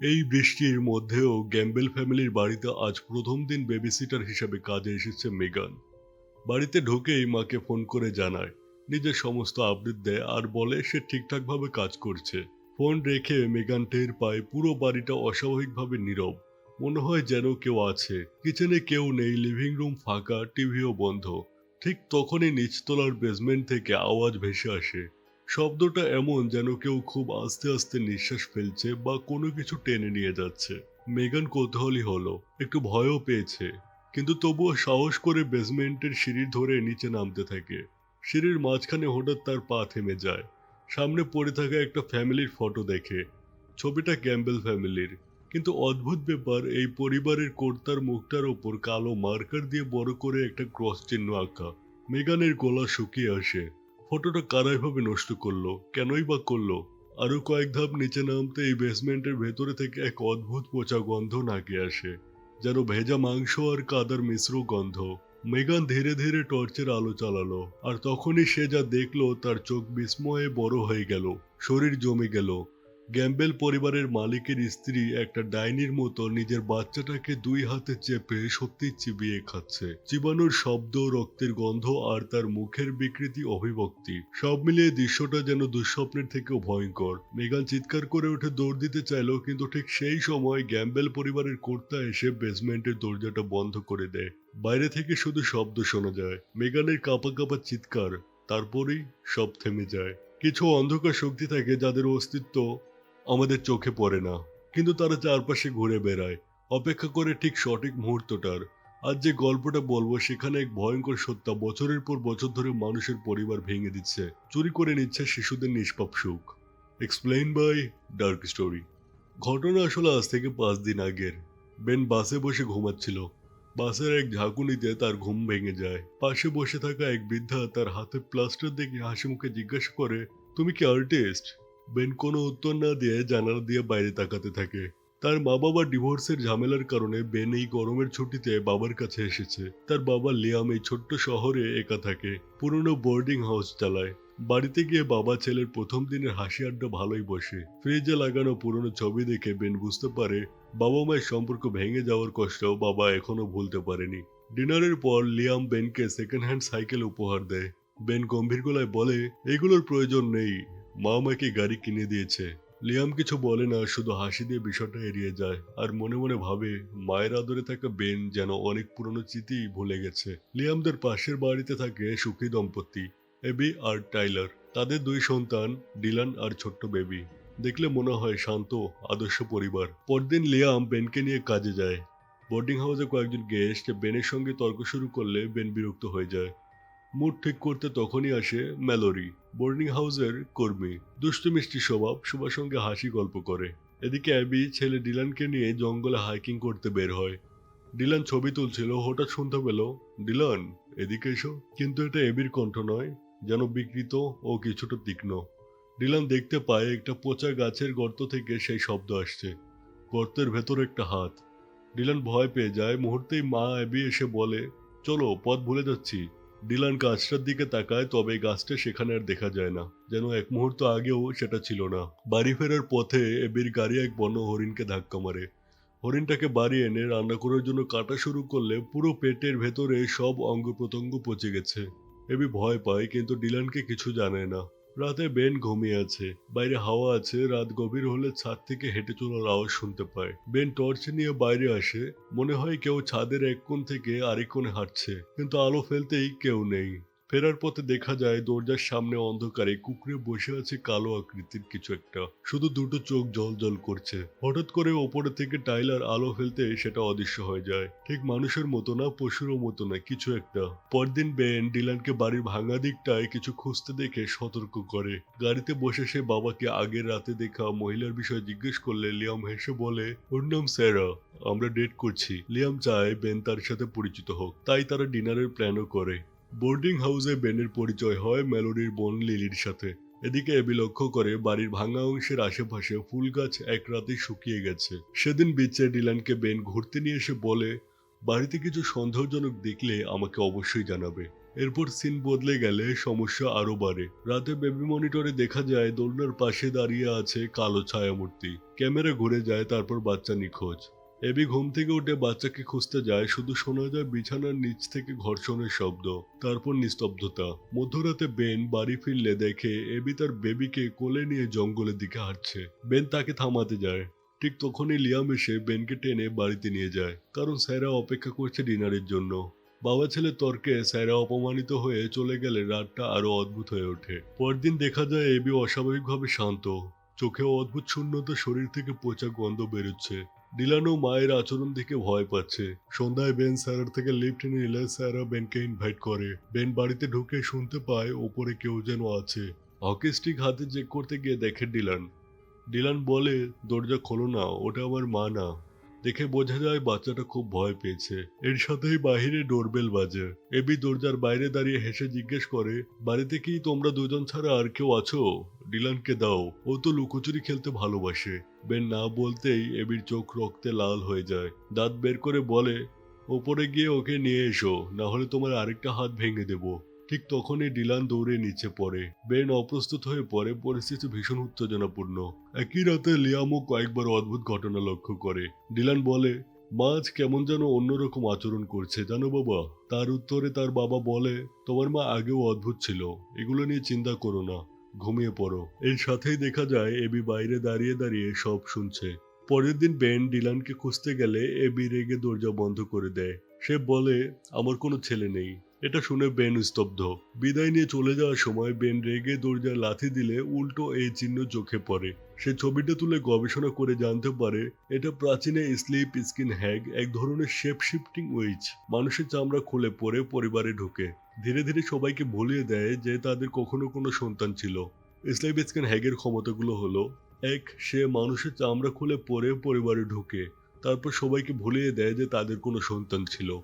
এই বৃষ্টির মধ্যেও গ্যাম্বেল ফ্যামিলির বাড়িতে আজ প্রথম দিন বেবিসিটার হিসেবে কাজে এসেছে মেগান। বাড়িতে ঢুকেই মাকে ফোন করে জানায়, নিজের সমস্ত আপডেট দেয় আর বলে সে ঠিকঠাকভাবে কাজ করছে। ফোন রেখে মেগান টের পায় পুরো বাড়িটা অস্বাভাবিকভাবে নীরব। মনে হয় যেন কেউ আছে। কিচেনে কেউ নেই লিভিং রুম ফাঁকা, টিভিও বন্ধ। ঠিক তখনই নিচতলার বেসমেন্ট থেকে আওয়াজ ভেসে আসে। শব্দটা এমন যেন কেউ খুব আস্তে আস্তে নিঃশ্বাস ফেলছে বা কোনো কিছু টেনে নিয়ে যাচ্ছে। মেগান কৌতূহলী হলো, একটু ভয়ও পেয়েছে, কিন্তু তবুও সাহস করে বেসমেন্টের সিঁড়ি ধরে নিচে নামতে থাকে। সিঁড়ির মাঝখানে হঠাৎ তার পা থেমে যায়। সামনে পড়ে থাকা একটা ফ্যামিলির ফটো দেখে। ছবিটা ক্যাম্বেল ফ্যামিলির। কিন্তু অদ্ভুত ব্যাপার, এই পরিবারের কর্তার মুখটার ওপর কালো মার্কার দিয়ে বড় করে একটা ক্রস চিহ্ন আঁকা। মেগানের গলা শুকিয়ে আসে। ফটোটা কারাই ভাবে নষ্ট করল? কেনই বা করল? আরও কয়েক ধাপ নিচে নামতে এই বেসমেন্টের ভেতরে থেকে এক অদ্ভুত পচা গন্ধ নাকে আসে, যেন ভেজা মাংস আর কাদার মিশ্র গন্ধ। মেগান ধীরে ধীরে টর্চের আলো চালালো, আর তখনই সে যা দেখল তার চোখ বিস্ময়ে বড় হয়ে গেল, শরীর জমে গেল। গ্যাম্বেল পরিবারের মালিকের স্ত্রী একটা ডাইনির মতো নিজের বাচ্চাটাকে দুই হাতে চেপে সত্যি চিবিয়ে খাচ্ছে। চিবানোর শব্দ, রক্তের গন্ধ আর তার মুখের বিকৃতি অভিব্যক্তি, সব মিলিয়ে দৃশ্যটা যেন দুঃস্বপ্নের থেকেও ভয়ঙ্কর। মেগান চিৎকার করে উঠে দৌড় দিতে চাইলো, কিন্তু ঠিক সেই সময় গ্যাম্বেল পরিবারের কর্তা এসে বেসমেন্টের দরজাটা বন্ধ করে দেয়। বাইরে থেকে শুধু শব্দ শোনা যায়। মেগানের কাঁপা কাঁপা চিৎকার, তারপরেই সব থেমে যায়। কিছু অন্ধকার শক্তি থাকে যাদের অস্তিত্ব আমাদের চোখে পড়ে না, কিন্তু তারা চারপাশে ঘুরে বেড়ায়। অপেক্ষা করে ঠিক সঠিক মুহূর্তটার। আজ যে গল্পটা বলব, সেখানে এক ভয়ঙ্কর সত্তা বছরের পর বছর ধরে মানুষের পরিবার ভেঙে দিচ্ছে। চুরি করে নিচ্ছে শিশুদের নিষ্পাপ সুখ। এক্সপ্লেইন বাই ডার্ক স্টোরি ঘটনা আসলে আজ থেকে পাঁচ দিন আগের। বেন বাসে বসে ঘুমাচ্ছিল। বাসের এক ঝাঁকুনিতে তার ঘুম ভেঙে যায়। পাশে বসে থাকা এক বৃদ্ধা তার হাতে প্লাস্টার দেখে হাসি মুখে জিজ্ঞাসা করে, তুমি কি আর্টিস্ট বেন কোনো উত্তর না দিয়ে জানালা দিয়ে বাইরে তাকাতে থাকে। তার মা বাবা ডিভোর্সের ঝামেলার কারণে বেন এই গরমের ছুটিতে বাবার কাছে এসেছে। তার বাবা লিয়াম এই ছোট্ট শহরে একা থাকে। পুরনো বোর্ডিং হাউস চালায়। বাড়িতে গিয়ে বাবা ছেলের প্রথম দিনের হাসি আড্ডা ভালোই বসে। ফ্রিজে লাগানো পুরনো ছবি দেখে বেন বুঝতে পারে, বাবা মায়ের সম্পর্ক ভেঙে যাওয়ার কষ্ট বাবা এখনও ভুলতে পারেনি। ডিনারের পর লিয়াম বেনকে সেকেন্ড হ্যান্ড সাইকেল উপহার দেয়। বেন গম্ভীর গলায় বলে, এগুলোর প্রয়োজন নেই। মা আমাকে গাড়ি কিনে দিয়েছে। লিয়াম কিছু বলে না, শুধু হাসি দিয়ে বিষয়টা এড়িয়ে যায় আর মনে মনে ভাবে, মায়ের আদরে থাকা বেন যেন অনেক পুরনো স্মৃতি ভুলে গেছে। লিয়ামদের পাশের বাড়িতে থাকে সুখী দম্পতি, এবি আর টাইলার। তাদের দুই সন্তান, ডিলান আর ছোট্ট বেবি। দেখলে মনে হয় শান্ত, আদর্শ পরিবার। পরদিন লিয়াম বেনকে নিয়ে কাজে যায়। বোর্ডিং হাউসে কয়েকজন গেস্ট বেনের সঙ্গে তর্ক শুরু করলে বেন বিরক্ত হয়ে যায়। মুড ঠিক করতে তখনই আসে ম্যালোরি বোর্ডিং হাউসের কর্মী। দুষ্টু মিষ্টি স্বভাব সবার সঙ্গে হাসি গল্প করে। এদিকে অ্যাবি ছেলে ডিলানকে নিয়ে জঙ্গলে হাইকিং করতে বের হয়। ডিলান ছবি তুলছিল, হঠাৎ শুনতে পেল, ডিলান, এদিকে এসো। কিন্তু এটা এবির কণ্ঠ নয়, যেন বিকৃত ও কিছুটা তীক্ষ্ণ। ডিলান দেখতে পায় একটা পচা গাছের গর্ত থেকে সেই শব্দ আসছে। গর্তের ভেতর একটা হাত। ডিলান ভয় পেয়ে যায়। মুহূর্তেই মা অ্যাবি এসে বলে, চলো, পথ ভুলে যাচ্ছি। ডিলান গাছটার দিকে তাকায়, তবে গাছটা সেখানে আর দেখা যায় না। যেন এক মুহূর্ত আগেও সেটা ছিল না। বাড়ি ফেরার পথে এবির গাড়ি এক বন্য হরিণকে ধাক্কা মারে। হরিণটাকে বাড়ি এনে রান্না করার জন্য কাটা শুরু করলে পুরো পেটের ভেতরে সব অঙ্গ প্রত্যঙ্গ পচে গেছে। এবি ভয় পায়, কিন্তু ডিলানকে কিছু জানায় না। রাতে বেন ঘুমিয়ে আছে। বাইরে হাওয়া আছে, রাত গভীর হলে ছাদ থেকে হেঁটে চলার আওয়াজ শুনতে পায়। বেন টর্চ নিয়ে বাইরে আসে, মনে হয় কেউ ছাদের এক কোণ থেকে আরেক কোণে হাঁটছে, কিন্তু আলো ফেলতেই কেউ নেই। ফেরার পথে দেখা যায় দরজার সামনে অন্ধকারে কুকুরে বসে আছে কালো আকৃতির কিছু একটা। শুধু দুটো চোখ জল জল করছে। হঠাৎ করে ওপরে থেকে টাইলার আলো ফেলতে সেটা অদৃশ্য হয়ে যায়। ঠিক মানুষের মতো না, পশুরও মতো না, কিছু একটা। পরদিন বেন ডিলানকে বাড়ির ভাঙা দিকটায় কিছু খুঁজতে দেখে সতর্ক করে। গাড়িতে বসে সে বাবাকে আগের রাতে দেখা মহিলার বিষয়ে জিজ্ঞেস করলে লিয়াম হেসে বলে, ওর নাম স্যারা, আমরা ডেট করছি। লিয়াম চায় বেন তার সাথে পরিচিত হোক। তাই তারা ডিনারের প্ল্যানও করে। বোর্ডিং হাউসে বেনের পরিচয় হয় মেলোডির বোন লিলির সাথে। এদিকে এবি লক্ষ্য করে বাড়ির ভাঙা অংশের আশেপাশে ফুল গাছ এক রাতে শুকিয়ে গেছে। সেদিন বিচে ডিলানকে বেন ঘুরতে নিয়ে এসে বলে, বাড়িতে কিছু সন্দেহজনক দেখলে আমাকে অবশ্যই জানাবে। এরপর সিন বদলে গেলে সমস্যা আরও বাড়ে। রাতে বেবি মনিটরে দেখা যায় দোলনার পাশে দাঁড়িয়ে আছে কালো ছায়ামূর্তি। ক্যামেরা ঘুরে যায়, তারপর বাচ্চা নিখোঁজ। এবি ঘুম থেকে উঠে বাচ্চাকে খুঁজতে যায়, শুধু শোনা যায় বিছানার নিচ থেকে ঘর্ষণের শব্দ, তারপর নিস্তব্ধতা। মধ্যরাতে বেন বাড়ি ফিরলে দেখে এবি তার বেবিকে কোলে নিয়ে জঙ্গলের দিকে হাঁটছে। বেন তাকে থামাতে যায়। ঠিক তখনই লিয়াম এসে বেনকে টেনে বাড়িতে নিয়ে যায়, কারণ স্যারা অপেক্ষা করছে ডিনারের জন্য। বাবা ছেলে তর্কে স্যারা অপমানিত হয়ে চলে গেলে রাতটা আরও অদ্ভুত হয়ে ওঠে। পরদিন দেখা যায় এবি অস্বাভাবিকভাবে শান্ত। চোখেও অদ্ভুত শূন্যতা শরীর থেকে পচা গন্ধ বেরোচ্ছে। ডিলানো মায়ের আচরণ দেখে ভয় পাচ্ছে। সন্ধ্যায় বেন স্যারের থেকে লিফট নিলে স্যারা বেনকে ইনভাইট করে। বেন বাড়িতে ঢুকে শুনতে পায় ওপরে কেউ যেন আছে। হকি স্টিক হাতে চেক করতে গিয়ে দেখে ডিলান। ডিলান বলে, দরজা খোলো না, ওটা আমার মা না। দেখে বোঝা যায় বাচ্চাটা খুব ভয় পেয়েছে। এর সাথেই বাহিরে ডোরবেল বাজে। এবি দরজার বাইরে দাঁড়িয়ে হেসে জিজ্ঞেস করে, বাড়িতে কি তোমরা দুজন ছাড়া আর কেউ আছো? ডিলানকে দাও। ও তো লুকোচুরি খেলতে ভালোবাসে। বেন না বলতেই এবির চোখ রক্তে লাল হয়ে যায়। দাঁত বের করে বলে, ওপরে গিয়ে ওকে নিয়ে এসো না হলে তোমার আরেকটা হাত ভেঙে দেবো। ঠিক তখনই ডিলান দৌড়ে নিচে পড়ে। বেন অপ্রস্তুত হয়ে পড়ে, পরিস্থিতি ভীষণ উত্তেজনাপূর্ণ। একই রাতে লিয়ামও কয়েকবার অদ্ভুত ঘটনা লক্ষ্য করে। ডিলান বলে, মাছ কেমন যেন অন্যরকম আচরণ করছে, জানো বাবা? তার উত্তরে তার বাবা বলে, তোমার মা আগেও অদ্ভুত ছিল, এগুলো নিয়ে চিন্তা করো না, ঘুমিয়ে পড়ো। এর সাথেই দেখা যায়, এবি বাইরে দাঁড়িয়ে দাঁড়িয়ে সব শুনছে। পরের দিন বেন ডিলানকে খুঁজতে গেলে এবি রেগে দরজা বন্ধ করে দেয়। সে বলে, আমার কোনো ছেলে নেই। এটা শুনে বেন স্তব্ধ। বিদায় নিয়ে চলে যাওয়ার সময় বেন রেগে দরজায় লাথি দিলে উল্টো এই চিহ্ন চোখে পড়ে। সে ছবিটা তুলে গবেষণা করে জানতে পারে, এটা প্রাচীনে স্লিপ, স্কিন হ্যাগ, এক ধরনের শেপ শিফটিং উইচ। মানুষের চামড়া খুলে পড়ে, পরিবারে ঢোকে। ধীরে ধীরে সবাইকে ভুলিয়ে দেয় যে তাদের কখনো কোনো সন্তান ছিল। স্লিপ, স্কিন হ্যাগের ক্ষমতাগুলো হলো, এক, সে মানুষের চামড়া খুলে পরে পরিবারে ঢুকে। তারপর সবাইকে ভুলিয়ে দেয় যে তাদের কোনো সন্তান ছিল।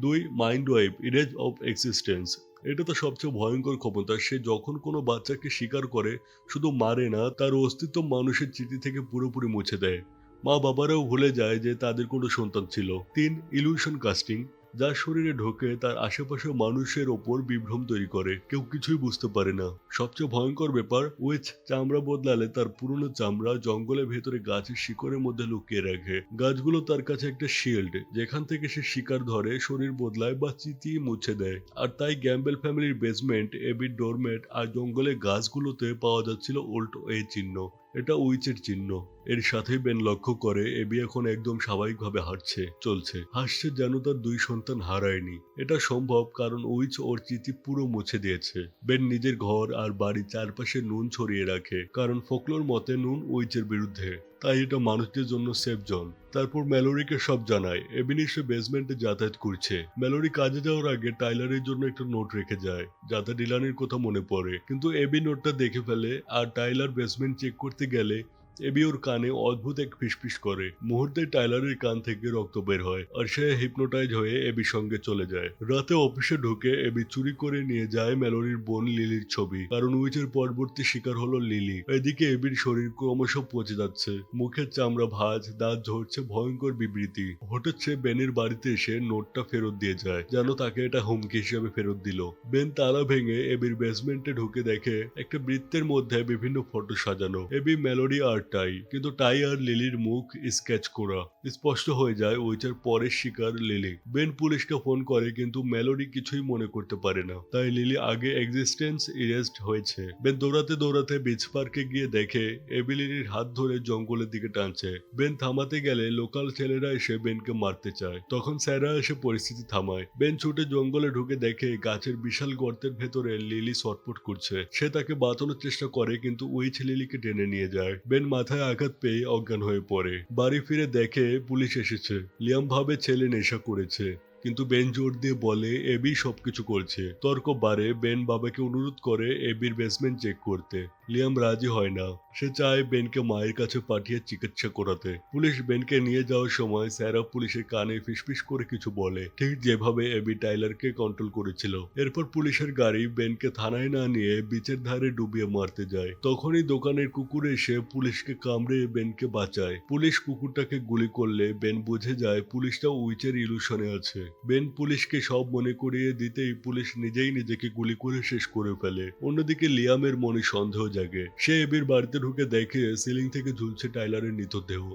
দুই mind wipe erase of existence এটা তো সবচেয়ে ভয়ঙ্কর ক্ষমতা। সে যখন কোনো বাচ্চাকে স্বীকার করে, শুধু মারে না, তার অস্তিত্ব মানুষের চিঠি থেকে পুরোপুরি মুছে দেয়। মা বাবারাও ভুলে যায় যে তাদের কোনো সন্তান ছিল। তিন ইলুশন কাস্টিং যার শরীরে ঢোকে, তার আশেপাশে মানুষের ওপর বিভ্রম তৈরি করে। কেউ কিছুই বুঝতে পারে না। সবচেয়ে ভয়ঙ্কর ব্যাপার, উইচ চামড়া বদলালে তার পুরনো চামড়া জঙ্গলের ভেতরে গাছের শিকড়ের মধ্যে লুকিয়ে রাখে। গাছগুলো তার কাছে একটা শিল্ড যেখান থেকে সে শিকার ধরে, শরীর বদলায় বা চিতিয়ে মুছে দেয়। আর তাই গ্যাম্বেল ফ্যামিলির বেসমেন্ট এবির ডোরমেট আর জঙ্গলের গাছগুলোতে পাওয়া যাচ্ছিল ওল্ড এই চিহ্ন। এটা উইচের চিহ্ন। এর সাথে বেন লক্ষ্য করে এবি এখন একদম স্বাভাবিকভাবে হাঁটছে, চলছে। হাসছে যেন তার দুই সন্তান হারায়নি। এটা সম্ভব কারণ উইচ ওর চিঠি পুরো মুছে দিয়েছে। বেন নিজের ঘর আর বাড়ির চারপাশে নুন ছড়িয়ে রাখে, কারণ ফোকলোর মতে নুন উইচের বিরুদ্ধে। তাই এটা মানুষদের জন্য সেফ জোন তারপর ম্যালোরিকে সব জানায়। এবিনি সে বেসমেন্টে যাতায়াত করছে। ম্যালোরি কাজে যাওয়ার আগে টাইলারের জন্য একটা নোট রেখে যায়। যাতে ডিলানের কথা মনে পড়ে। কিন্তু এবি নোটটা দেখে ফেলে আর টাইলার বেসমেন্ট চেক করতে গেলে এবি ওর কানে অদ্ভুত এক ফিসফিস করে। মুহূর্তে টাইলারের কান থেকে রক্ত বের হয় আর সে হিপনোটাইজ হয়ে এবির সঙ্গে চলে যায়। রাতে অফিসে ঢুকে এবি চুরি করে নিয়ে যায় মেলোরির বোন লিলির ছবি। কারণ উইচের পরবর্তী শিকার হলো লিলি। এদিকে এবির শরীর ক্রমশ পচে যাচ্ছে। মুখের চামড়া ভাঁজ, দাঁত ঝরছে, ভয়ঙ্কর বিবৃতি। হঠাৎ বেনের বাড়িতে এসে নোটটা ফেরত দিয়ে যায়। যেন তাকে এটা হুমকি হিসেবে ফেরত দিল। বেন তালা ভেঙে এবির বেসমেন্টে ঢুকে দেখে একটা বৃত্তের মধ্যে বিভিন্ন ফটো সাজানো। এবি মেলোডি আর টাই কিন্তু টাই আর লিলির মুখ স্কেচ করা। স্পষ্ট হয়ে যায় ওইটার পরের শিকার লিলি বেন পুলিশকে ফোন করে, কিন্তু মেলোডি কিছুই মনে করতে পারে না। তাই লিলি আগে এক্সিস্টেন্স ইরেস্ট হয়েছে। বেন দৌড়াতে দৌড়াতে বিচ পার্কে গিয়ে দেখে এবি লিলির হাত ধরে জঙ্গলের দিকে টানছে। বেন থামাতে গেলে লোকাল ছেলেরা এসে বেনকে মারতে চায়। তখন স্যারা এসে পরিস্থিতি থামায়। বেন ছুটে জঙ্গলে ঢুকে দেখে, গাছের বিশাল গর্তের ভেতরে লিলি ছটপট করছে। সে তাকে বাঁচানোর চেষ্টা করে, কিন্তু উইচ লিলিকে টেনে নিয়ে যায়। বেন মাথায় আঘাত পেয়ে অজ্ঞান হয়ে পড়ে। বাড়ি ফিরে দেখে পুলিশ এসেছে। লিয়াম ভাবে ছেলে নেশা করেছে। কিন্তু বেন জোর দিয়ে বলে, এবি সবকিছু করছে। তর্ক বাড়ে, বেন বাবাকে অনুরোধ করে এবির বেসমেন্ট চেক করতে। লিয়াম রাজি হয় না। সে চায় বেনকে মায়ের কাছে পাঠিয়ে চিকিৎসা করাতে। পুলিশ বেনকে নিয়ে যাওয়ার সময় স্যারা পুলিশের কানে ফিসফিস করে কিছু বলে। ঠিক যেভাবে এবি টাইলারকে কন্ট্রোল করেছিল। এরপর পুলিশের গাড়ি বেনকে থানায় না নিয়ে বিচের ধারে ডুবিয়ে মারতে যায়। তখনই দোকানের কুকুর এসে পুলিশকে কামড়ে বেনকে বাঁচায়। পুলিশ কুকুরটাকে গুলি করলে বেন বুঝে যায় পুলিশটা উইচের ইলুশনে আছে। বেন পুলিশকে সব মনে করিয়ে দিতেই পুলিশ নিজেই নিজেকে গুলি করে শেষ করে ফেলে। অন্যদিকে লিয়ামের মনে সন্দেহ জাগে। সে এবির বাড়িতে ঢুকে দেখে সিলিং থেকে ঝুলছে টাইলারের মৃতদেহ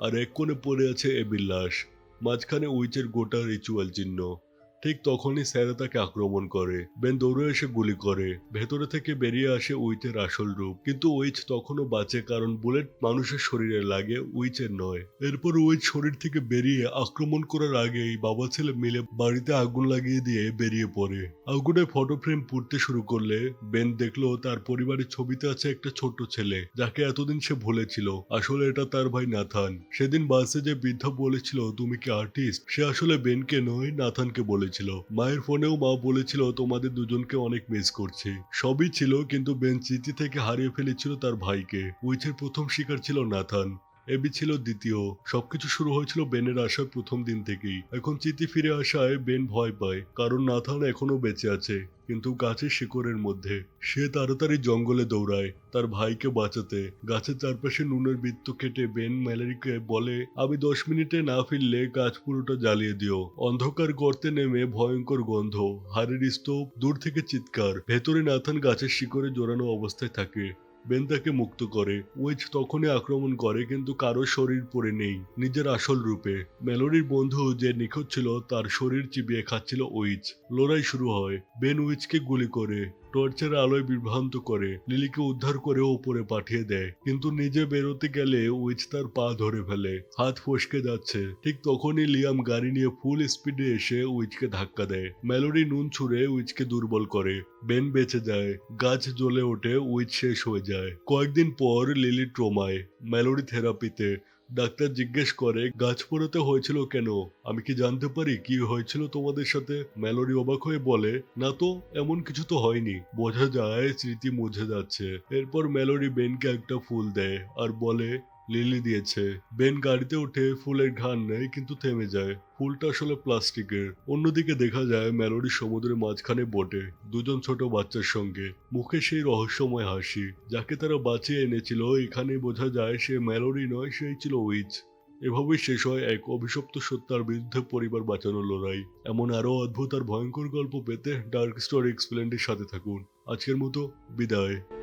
আর এক কোণে পড়ে আছে এবির লাশ। মাঝখানে উইচের গোটা রিচুয়াল চিহ্ন। ঠিক তখনই স্যারা তাকে আক্রমণ করে। বেন দৌড়ে এসে গুলি করে। ভেতরে থেকে বেরিয়ে আসে উইচের আসল রূপ। কিন্তু উইচ তখনও বাঁচে কারণ বুলেট মানুষের শরীরে লাগে উইচের নয়। এরপর উইচ শরীর থেকে বেরিয়ে আক্রমণ করার আগেই বাবা ছেলে মিলে বাড়িতে আগুন লাগিয়ে দিয়ে বেরিয়ে পড়ে। আগুনে ফটো ফ্রেম পুড়তে শুরু করলে বেন দেখল তার পরিবারের ছবিতে আছে একটা ছোট্ট ছেলে, যাকে এতদিন সে ভুলেছিল। আসলে এটা তার ভাই নাথান। সেদিন বাসে যে বৃদ্ধা বলেছিল, তুমি কি আর্টিস্ট সে আসলে বেনকে নয়, নাথানকে বলেছিল। মায়ের ফোনেও মা বলেছিল তোমাদের দুজনকে অনেক মিস করছে। সবই ছিল, কিন্তু বেন থেকে হারিয়ে ফেলেছিল তার ভাইকে। উইচের প্রথম শিকার ছিল নাথান। এবি ছিল দ্বিতীয়। সবকিছু শুরু হয়েছিল বেনের আসার প্রথম দিন থেকেই। এখন চিঠি ফিরে আসায় বেন ভয় পায়, কারণ নাথান এখনও বেঁচে আছে, কিন্তু গাছের শিকড়ের মধ্যে। সে তাড়াতাড়ি জঙ্গলে দৌড়ায়, তার ভাইকে বাঁচাতে। গাছের চারপাশে নুনের বৃত্ত কেটে বেন ম্যালারিকে বলে, আমি দশ মিনিটে না ফিরলে গাছ পুরোটা জ্বালিয়ে দিও। অন্ধকার গর্তে নেমে ভয়ঙ্কর গন্ধ, হাড়ের স্তূপ, দূর থেকে চিৎকার। ভেতরে নাথান গাছের শিকড়ে জোরানো অবস্থায় থাকে। বেন তাকে মুক্ত করে। ওয়েজ তখনই আক্রমণ করে, কিন্তু কারও শরীর পড়ে নেই, নিজের আসল রূপে। মেলোরির বন্ধু যে নিখোঁজ ছিল, তার শরীর চিবিয়ে খাচ্ছিল উইচ লড়াই শুরু হয়। বেন উইচকে গুলি করে। টর্চের আলোয় বিভ্রান্ত করে, লিলিকে উদ্ধার করে ওপরে পাঠিয়ে দেয়। কিন্তু নিজে বেরোতে গেলে উইচ তার পা ধরে ফেলে, হাত ফসকে যাচ্ছে। ঠিক তখনই লিয়াম গাড়ি নিয়ে ফুল স্পিডে এসে উইচকে ধাক্কা দেয়। মেলোরি নুন ছুঁড়ে উইচকে দুর্বল করে। বেন বেঁচে যায়, গাছ জ্বলে ওঠে উইচ শেষ হয়ে যায়। কয়েকদিন পর লিলি ট্রোমায় মেলোরি থেরাপিতে। ডাক্তার জিজ্ঞেস করে, গাছ পড়াতে হয়েছিল কেন? আমি কি জানতে পারি কি হয়েছিল তোমাদের সাথে? মেলোরি অবাক হয়ে বলে, না তো, এমন কিছু তো হয়নি। বোঝা যায়, স্মৃতি মুছে যাচ্ছে। এরপর মেলোরি বেনকে একটা ফুল দেয় আর বলে লিলি দিয়েছে। বেন গাড়িতে উঠে ফুলের ঘ্রাণ নেয়, কিন্তু থেমে যায়। ফুলটা আসলে প্লাস্টিকের। অন্যদিকে দেখা যায় মেলোডি সমুদ্রের মাঝখানে বটে, দুজন ছোট বাচ্চার সঙ্গে। মুখে সেই রহস্যময় হাসি, যাকে তারা বাঁচিয়ে এনেছিল। এখানে বোঝা যায় সে মেলোডি নয়, সেই ছিল উইচ। এভাবেই শেষ হয় এক অভিশপ্ত সত্তার বিরুদ্ধে পরিবার বাঁচানোর লড়াই। এমন আরও অদ্ভুত আর ভয়ঙ্কর গল্প পেতে ডার্ক স্টোরি এক্সপ্লেন্ডের সাথে থাকুন। আজকের মতো বিদায়।